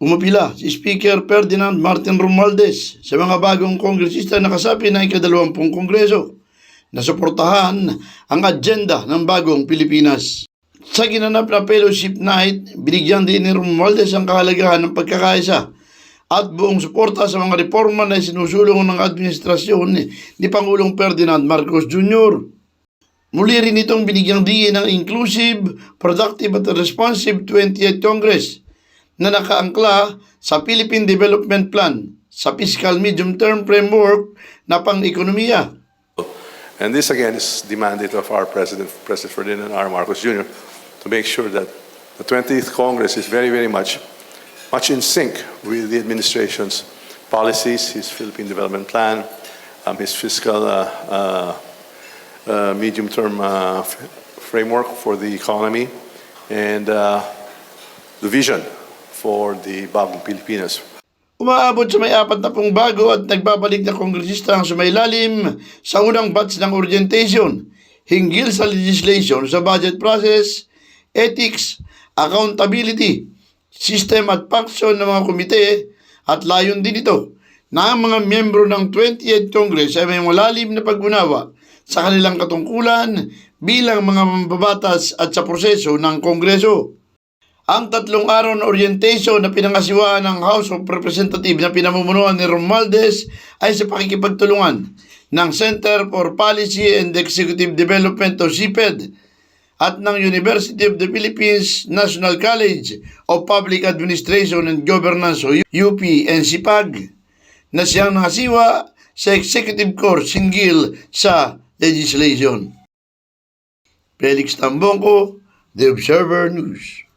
Umapila si Speaker Ferdinand Martin Romualdez sa mga bagong kongresista na kasapi ng ikadalawampung kongreso na suportahan ang agenda ng bagong Pilipinas. Sa ginanap na fellowship night, binigyan din ni Romualdez ang kahalagahan ng pagkakaisa at buong suporta sa mga reforma na sinusulong ng administrasyon ni Pangulong Ferdinand Marcos Jr. Muli rin itong binigyang diin ng inclusive, productive at responsive 28th Congress na nakaangkla sa Philippine Development Plan sa Fiscal Medium Term Framework na pang-ekonomiya. And this again is the mandate of our President, President Ferdinand R. Marcos Jr., to make sure that the 20th Congress is very, very much, much in sync with the administration's policies, his Philippine Development Plan, um, his fiscal uh, uh, uh, medium-term uh, framework for the economy, and uh, the vision for the Bagong Pilipinas. Umaabot sa may apat na pong bago at nagbabalik na kongresista ang sumailalim sa unang batch ng orientation hinggil sa legislation sa budget process, ethics, accountability, system at function ng mga komite at layon din ito na ang mga miyembro ng 28th Congress ay may malalim na pag-unawa sa kanilang katungkulan bilang mga mambabatas at sa proseso ng Kongreso. Ang tatlong araw na orientation na pinangasiwaan ng House of Representatives na pinamumunuan ni Romualdez ay sa pakikipagtulungan ng Center for Policy and Executive Development o CPED at ng University of the Philippines National College of Public Administration and Governance o UP NCPAG na siyang nangasiwa sa executive course hinggil sa legislation. Felix Tambongko, The Observer News.